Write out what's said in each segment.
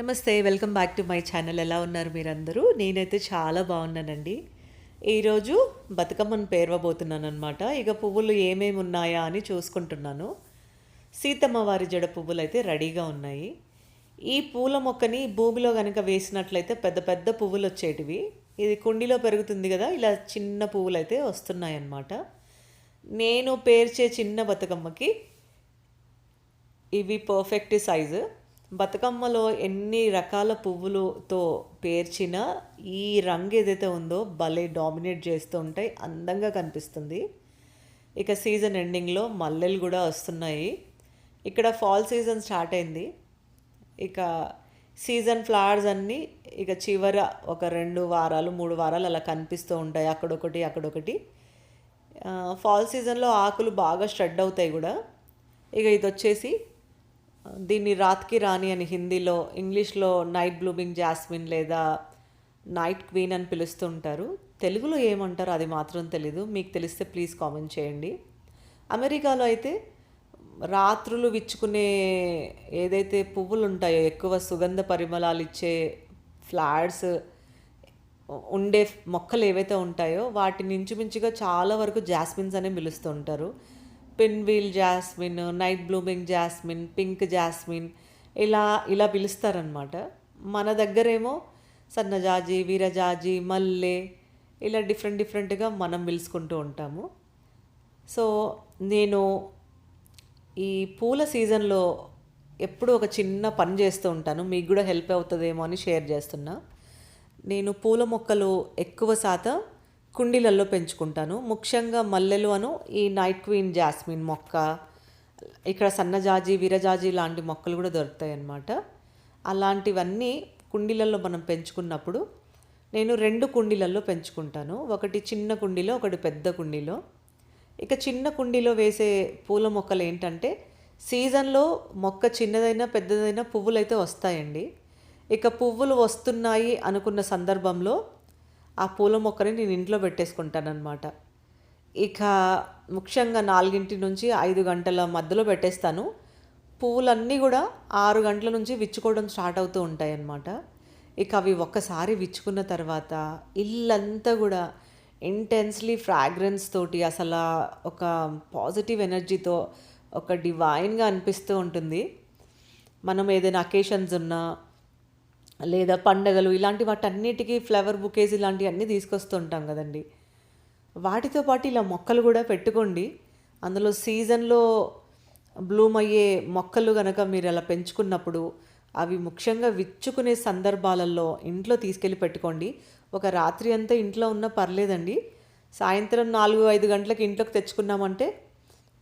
నమస్తే welcome back to my channel. ఎలా ఉన్నారు మీరందరూ? నేనైతే చాలా బాగున్నానండి. ఈరోజు బతుకమ్మను పేర్వబోతున్నాను అనమాట ఇక పువ్వులు ఏమేమి ఉన్నాయా అని చూసుకుంటున్నాను. సీతమ్మ వారి జడ పువ్వులు అయితే రెడీగా ఉన్నాయి. ఈ పూల మొక్కని భూమిలో కనుక వేసినట్లయితే పెద్ద పెద్ద పువ్వులు వచ్చేటివి. ఇది కుండీలో పెరుగుతుంది కదా ఇలా చిన్న పువ్వులు అయితే వస్తున్నాయి అన్నమాట నేను పేర్చే చిన్న బతుకమ్మకి ఇవి పర్ఫెక్ట్ సైజు బతుకమ్మలో ఎన్ని రకాల పువ్వులతో పేర్చిన ఈ రంగు ఏదైతే ఉందో భలే డామినేట్ చేస్తూ ఉంటాయి అందంగా కనిపిస్తుంది. ఇక సీజన్ ఎండింగ్లో మల్లెలు కూడా వస్తున్నాయి. ఇక్కడ ఫాల్ సీజన్ స్టార్ట్ అయింది. ఇక సీజన్ ఫ్లవర్స్ అన్నీ ఇక చివర ఒక రెండు వారాలు మూడు వారాలు అలా కనిపిస్తూ ఉంటాయి అక్కడొకటి అక్కడొకటి. ఫాల్ సీజన్లో ఆకులు బాగా స్ట్రెడ్ అవుతాయి కూడా. ఇక ఇది వచ్చేసి దీన్ని రాత్కి రాణి అని హిందీలో ఇంగ్లీష్లో నైట్ బ్లూమింగ్ జాస్మిన్ లేదా నైట్ క్వీన్ అని పిలుస్తుంటారు తెలుగులో ఏమంటారో అది మాత్రం తెలీదు. మీకు తెలిస్తే ప్లీజ్ కామెంట్ చేయండి. అమెరికాలో అయితే రాత్రులు విచ్చుకునే ఏదైతే పువ్వులు ఉంటాయో ఎక్కువ సుగంధ పరిమళాలు ఇచ్చే ఫ్లాట్స్ ఉండే మొక్కలు ఏవైతే ఉంటాయో వాటిని ఇంచుమించుగా చాలా వరకు జాస్మిన్స్ అనే పిలుస్తుంటారు pinwheel jasmine night blooming jasmine pink jasmine ఇలా ఇలా పిలుస్తారనమాట మన దగ్గరేమో సన్నజాజి వీరజాజి మల్లె ఇలా డిఫరెంట్ డిఫరెంట్గా మనం పిలుచుకుంటూ ఉంటాము. సో నేను ఈ పూల సీజన్లో ఎప్పుడూ ఒక చిన్న పని చేస్తూ ఉంటాను. మీకు కూడా హెల్ప్ అవుతుందేమో అని షేర్ చేస్తున్నా. నేను పూల మొక్కలు ఎక్కువ శాతం కుండీలలో పెంచుకుంటాను. ముఖ్యంగా మల్లెలు అను ఈ నైట్ క్వీన్ జాస్మిన్ మొక్క ఇక్కడ సన్నజాజి విరజాజి లాంటి మొక్కలు కూడా దొరుకుతాయి అన్నమాట అలాంటివన్నీ కుండీలలో మనం పెంచుకున్నప్పుడు నేను రెండు కుండీలలో పెంచుకుంటాను. ఒకటి చిన్న కుండీలో ఒకటి పెద్ద కుండీలో. ఇక చిన్న కుండీలో వేసే పూల మొక్కలు ఏంటంటే సీజన్లో మొక్క చిన్నదైనా పెద్దదైనా పువ్వులు అయితే వస్తాయండి. ఇక పువ్వులు వస్తున్నాయి అనుకున్న సందర్భంలో ఆ పూల మొక్కని నేను ఇంట్లో పెట్టేసుకుంటానన్నమాట. ఇక ముఖ్యంగా నాలుగింటి నుంచి ఐదు గంటల మధ్యలో పెట్టేస్తాను. పువ్వులన్నీ కూడా ఆరు గంటల నుంచి విచ్చుకోవడం స్టార్ట్ అవుతూ ఉంటాయి అన్నమాట ఇక అవి ఒక్కసారి విచ్చుకున్న తర్వాత ఇల్లంతా కూడా ఇంటెన్స్లీ ఫ్రాగ్రెన్స్ తోటి అసలు ఒక పాజిటివ్ ఎనర్జీతో ఒక డివైన్గా అనిపిస్తూ ఉంటుంది. మనం ఏదైనా అకేషన్స్ ఉన్నా లేదా పండగలు ఇలాంటి వాటన్నిటికీ ఫ్లవర్ బుకేస్ ఇలాంటివన్నీ తీసుకొస్తూ ఉంటాం కదండి. వాటితో పాటు ఇలా మొక్కలు కూడా పెట్టుకోండి. అందులో సీజన్లో బ్లూమ్ అయ్యే మొక్కలు కనుక మీరు అలా పెంచుకున్నప్పుడు అవి ముఖ్యంగా విచ్చుకునే సందర్భాలలో ఇంట్లో తీసుకెళ్ళి పెట్టుకోండి. ఒక రాత్రి అంతా ఇంట్లో ఉన్నా పర్లేదండి. సాయంత్రం నాలుగు ఐదు గంటలకు ఇంట్లోకి తెచ్చుకున్నామంటే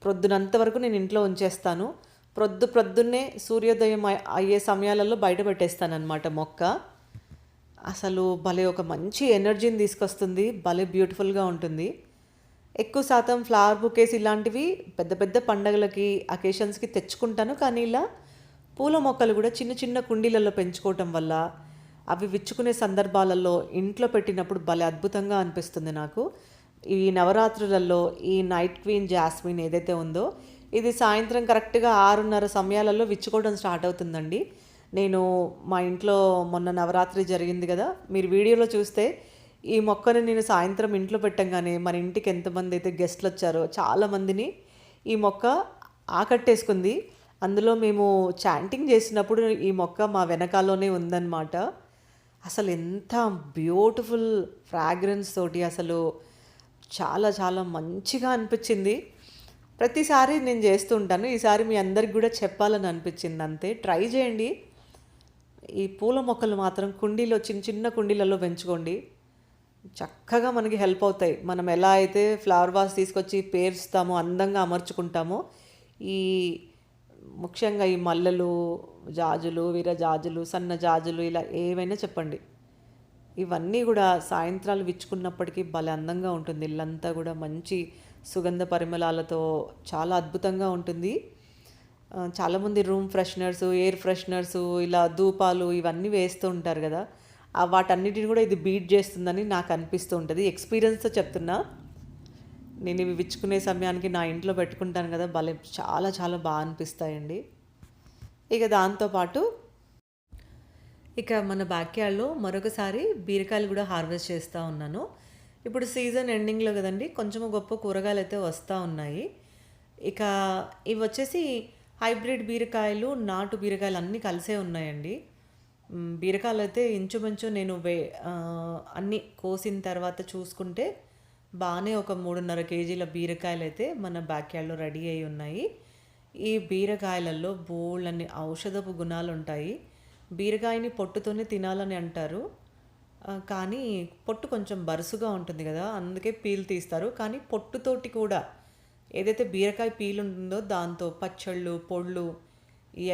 ప్రొద్దునంత వరకు నేను ఇంట్లో ఉంచేస్తాను. ప్రొద్దు ప్రొద్దున్నే సూర్యోదయం అయ్యే సమయాలలో బయట పెట్టేస్తానన్నమాట మొక్క. అసలు భలే ఒక మంచి ఎనర్జీని తీసుకొస్తుంది. భలే బ్యూటిఫుల్గా ఉంటుంది. ఎక్కువ శాతం ఫ్లవర్ బుకేస్ ఇలాంటివి పెద్ద పెద్ద పండగలకి అకేషన్స్కి తెచ్చుకుంటాను. కానీ ఇలా పూల మొక్కలు కూడా చిన్న చిన్న కుండీలలో పెంచుకోవటం వల్ల అవి విచ్చుకునే సందర్భాలలో ఇంట్లో పెట్టినప్పుడు భలే అద్భుతంగా అనిపిస్తుంది నాకు. ఈ నవరాత్రులలో ఈ నైట్ క్వీన్ జాస్మిన్ ఏదైతే ఉందో ఇది సాయంత్రం కరెక్ట్గా ఆరున్నర సమయాలలో విచ్చుకోవడం స్టార్ట్ అవుతుందండి. నేను మా ఇంట్లో మొన్న నవరాత్రి జరిగింది కదా మీరు వీడియోలో చూస్తే ఈ మొక్కని నేను సాయంత్రం ఇంట్లో పెట్టంగానే మన ఇంటికి ఎంతమంది అయితే గెస్ట్లు వచ్చారో చాలామందిని ఈ మొక్క ఆకట్టేసుకుంది. అందులో మేము చాంటింగ్ చేసినప్పుడు ఈ మొక్క మా వెనకాలలోనే ఉందన్నమాట. అసలు ఎంత బ్యూటిఫుల్ ఫ్రాగ్రెన్స్ తోటి అసలు చాలా చాలా మంచిగా అనిపించింది. ప్రతిసారి నేను చేస్తూ ఉంటాను ఈసారి మీ అందరికి కూడా చెప్పాలని అనిపించింది అంతే. ట్రై చేయండి. ఈ పూల మొక్కలు మాత్రం కుండీలో చిన్న చిన్న కుండీలలో పెంచుకోండి. చక్కగా మనకి హెల్ప్ అవుతాయి. మనం ఎలా అయితే ఫ్లవర్ వాస్ తీసుకొచ్చి పేరుస్తామో అందంగా అమర్చుకుంటామో ఈ ముఖ్యంగా ఈ మల్లెలు జాజులు వీరజాజులు సన్న జాజులు ఇలా ఏవైనా చెప్పండి. ఇవన్నీ కూడా సాయంత్రాలు విచ్చుకున్నప్పటికీ భలే అందంగా ఉంటుంది. ఇల్లంతా కూడా మంచి సుగంధ పరిమళాలతో చాలా అద్భుతంగా ఉంటుంది. చాలామంది రూమ్ ఫ్రెషనర్స్ ఎయిర్ ఫ్రెషనర్స్ ఇలా ధూపాలు ఇవన్నీ వేస్తూ ఉంటారు కదా. వాటన్నిటిని కూడా ఇది బీట్ చేస్తుందని నాకు అనిపిస్తూ ఉంటుంది. ఎక్స్పీరియన్స్తో చెప్తున్నా. నేను ఇవి విచ్చుకునే సమయానికి నా ఇంట్లో పెట్టుకుంటాను కదా భలే చాలా చాలా బాగా అనిపిస్తాయండి. ఇక దాంతోపాటు ఇక మన బ్యాక్‌యార్డ్‌లో మరొకసారి బీరకాయలు కూడా హార్వెస్ట్ చేస్తూ ఉన్నాను. ఇప్పుడు సీజన్ ఎండింగ్‌లో కదండి కొంచెము గొప్ప కూరగాయలు కూరగాయలైతే వస్తూ ఉన్నాయి. ఇక ఇవి వచ్చేసి హైబ్రిడ్ బీరకాయలు, నాటు బీరకాయలు అన్నీ కలిసే ఉన్నాయండి. బీరకాయలు అయితే ఇంచుమించు నేను వే అన్ని అన్నీ కోసిన తర్వాత చూసుకుంటే బాగానే ఒక 3.5 కేజీల బీరకాయలు అయితే మన బ్యాక్‌యార్డ్‌లో రెడీ అయి ఉన్నాయి. ఈ బీరకాయలలో బోలెడన్ని ఔషధపు గుణాలుంటాయి. బీరకాయని పొట్టుతోనే తినాలని అంటారు. కానీ పొట్టు కొంచెం బరుసుగా ఉంటుంది కదా అందుకే పీల్ తీస్తారు. కానీ పొట్టుతోటి కూడా ఏదైతే బీరకాయ పీల్ ఉంటుందో దాంతో పచ్చళ్ళు, పొళ్ళు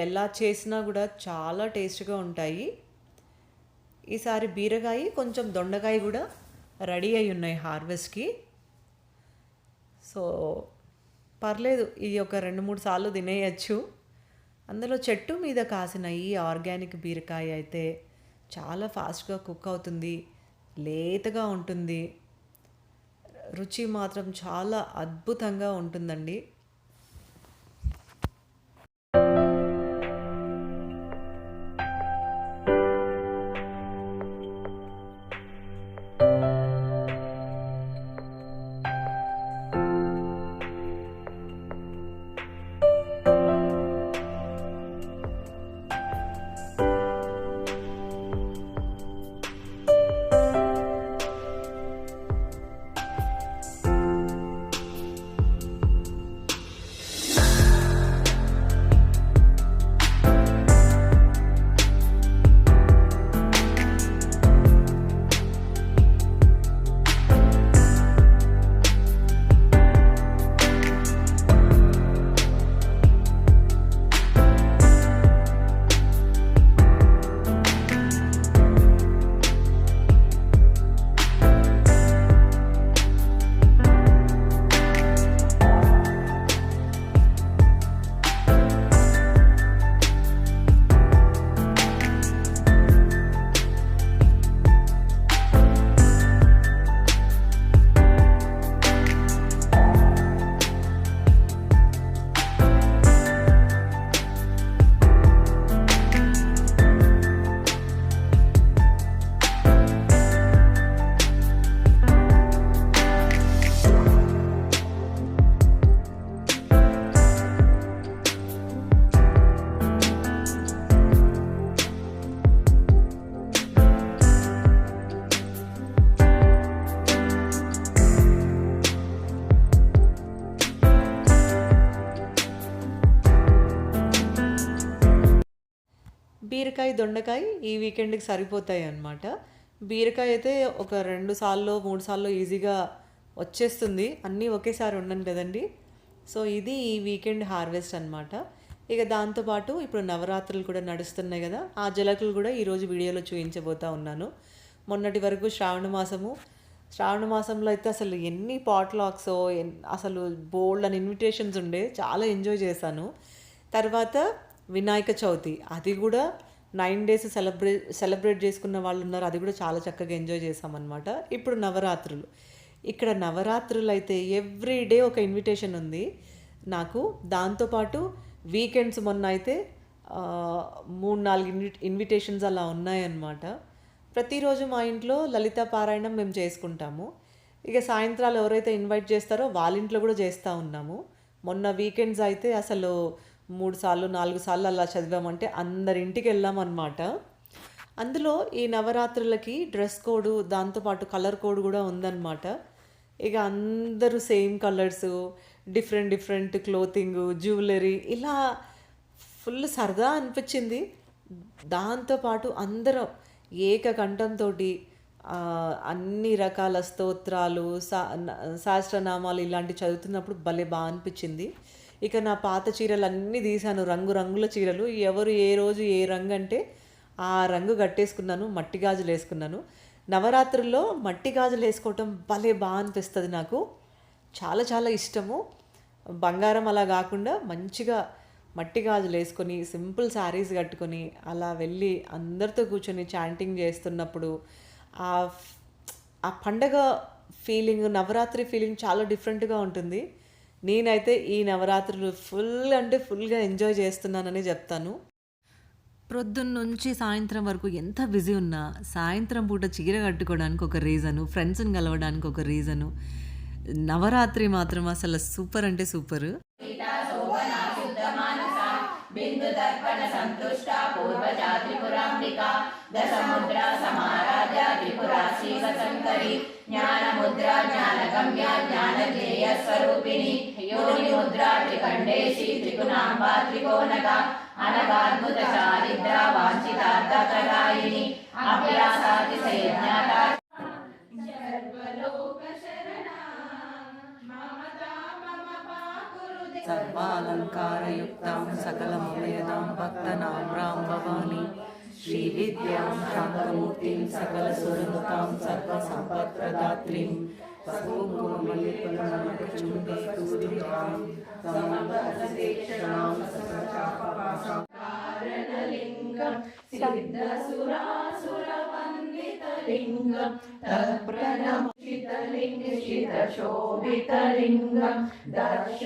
ఎలా చేసినా కూడా చాలా టేస్ట్‌గా ఉంటాయి. ఈసారి బీరకాయి, కొంచెం దొండకాయ కూడా రెడీ అయి ఉన్నాయి హార్వెస్ట్‌కి. సో, పర్లేదు. ఈ ఒక 2, 3 సార్లు తినేయచ్చు అందులో చెట్టు మీద కాసిన ఈ ఆర్గానిక్ బీరకాయ అయితే చాలా ఫాస్ట్‌గా కుక్ అవుతుంది. లేతగా ఉంటుంది. రుచి మాత్రం చాలా అద్భుతంగా ఉంటుందండి. బీరకాయ, దొండకాయ ఈ వీకెండ్‌కి సరిపోతాయి అన్నమాట బీరకాయ అయితే ఒక రెండు సార్లు మూడు సార్లు ఈజీగా వచ్చేస్తుంది. అన్నీ ఒకేసారి ఉండను కదండి సో, ఇది ఈ వీకెండ్ హార్వెస్ట్ అన్నమాట. ఇక దాంతో పాటు ఇప్పుడు నవరాత్రులు కూడా నడుస్తున్నాయి కదా ఆ జలకులు కూడా ఈరోజు వీడియోలో చూపించబోతా ఉన్నాను. మొన్నటి వరకు శ్రావణ మాసము. శ్రావణ మాసంలో అయితే అసలు ఎన్ని పాట్‌లాక్సో అసలు అసలు అని ఇన్విటేషన్స్ ఉండే. చాలా ఎంజాయ్ చేశాను. తర్వాత వినాయక చవితి. అది కూడా నైన్ డేస్ సెలబ్రేట్ సెలబ్రేట్ చేసుకున్న వాళ్ళు ఉన్నారు అది కూడా చాలా చక్కగా ఎంజాయ్ చేసామన్నమాట ఇప్పుడు నవరాత్రులు. ఇక్కడ నవరాత్రులు అయితే ఎవ్రీ డే ఒక ఇన్విటేషన్ ఉంది నాకు. దాంతోపాటు వీకెండ్స్ మొన్న అయితే మూడు నాలుగు ఇన్వి ఇన్విటేషన్స్ అలా ఉన్నాయన్నమాట. ప్రతిరోజు మా ఇంట్లో లలితా పారాయణం మేము చేసుకుంటాము. ఇక సాయంత్రాలు ఎవరైతే ఇన్వైట్ చేస్తారో వాళ్ళ ఇంట్లో కూడా చేస్తూ ఉన్నాము. మొన్న వీకెండ్స్ అయితే అసలు మూడు సార్లు, నాలుగు సార్లు అలా చదివామంటే అందరి ఇంటికెళ్ళామన్నమాట. అందులో ఈ నవరాత్రులకి డ్రెస్ కోడ్ దాంతోపాటు కలర్ కోడ్ కూడా ఉందన్నమాట. ఇక అందరూ same colours different different clothing jewellery ఇలా ఫుల్ సరదా అనిపించింది దాంతోపాటు అందరం ఏకకంఠంతోటి అన్ని రకాల స్తోత్రాలు, సా న ఇలాంటివి చదువుతున్నప్పుడు భలే బా అనిపించింది ఇక నా పాత చీరలు అన్నీ తీశాను. రంగు రంగుల చీరలు. ఎవరు ఏ రోజు ఏ రంగు అంటే ఆ రంగు కట్టేసుకున్నాను. మట్టి గాజులు వేసుకున్నాను నవరాత్రుల్లో మట్టి గాజులు వేసుకోవటం భలే బా అనిపిస్తుంది నాకు. చాలా చాలా ఇష్టము. బంగారం అలా కాకుండా మంచిగా మట్టి గాజులు వేసుకొని సింపుల్ శారీస్ కట్టుకొని, అలా వెళ్ళి అందరితో కూర్చొని చాంటింగ్ చేస్తున్నప్పుడు ఆ ఆ పండగ ఫీలింగ్, నవరాత్రి ఫీలింగ్ చాలా డిఫరెంట్‌గా ఉంటుంది. నేనైతే ఈ నవరాత్రులు ఫుల్ అంటే ఫుల్‌గా ఎంజాయ్ చేస్తున్నాననే చెప్తాను. ప్రొద్దున్న నుంచి సాయంత్రం వరకు ఎంత బిజీ ఉన్నా సాయంత్రం పూట చీర కట్టుకోవడానికి ఒక రీజను ఫ్రెండ్స్ని కలవడానికి ఒక రీజను. నవరాత్రి మాత్రం అసలు సూపర్ అంటే సూపర్. बिंदु तर्पण संतुष्टा पूर्वजा त्रिपुराम्बिका दशमुद्रा समाराध्या त्रिपुरा शिवशङ्करी ज्ञानमुद्रा ज्ञानगम्या ज्ञानज्ञेयस्वरूपिणी योनिमुद्रा त्रिकण्डेशी त्रिगुणाम्बा त्रिकोणका अनगाद्भुतचारिद्रा वाञ्छितार्थकरायिणी अभ्यास ओङ्कारयुक्तां सकलमवयदां भक्तनां रां भवानी श्रीविद्यां शान्तमूर्तिं सकलसुरनुतां सर्वसम्पत्प्रदात्रीं सर्वोपमलिपुरचुम्बे दूरितां समपदेक्षणां कारणलिङ्गं सिद्धसुरासुरवन्दितलिङ्गं तत्प्रणम సమస్తేక్షణాం సకలచాపవాసాం దర్శ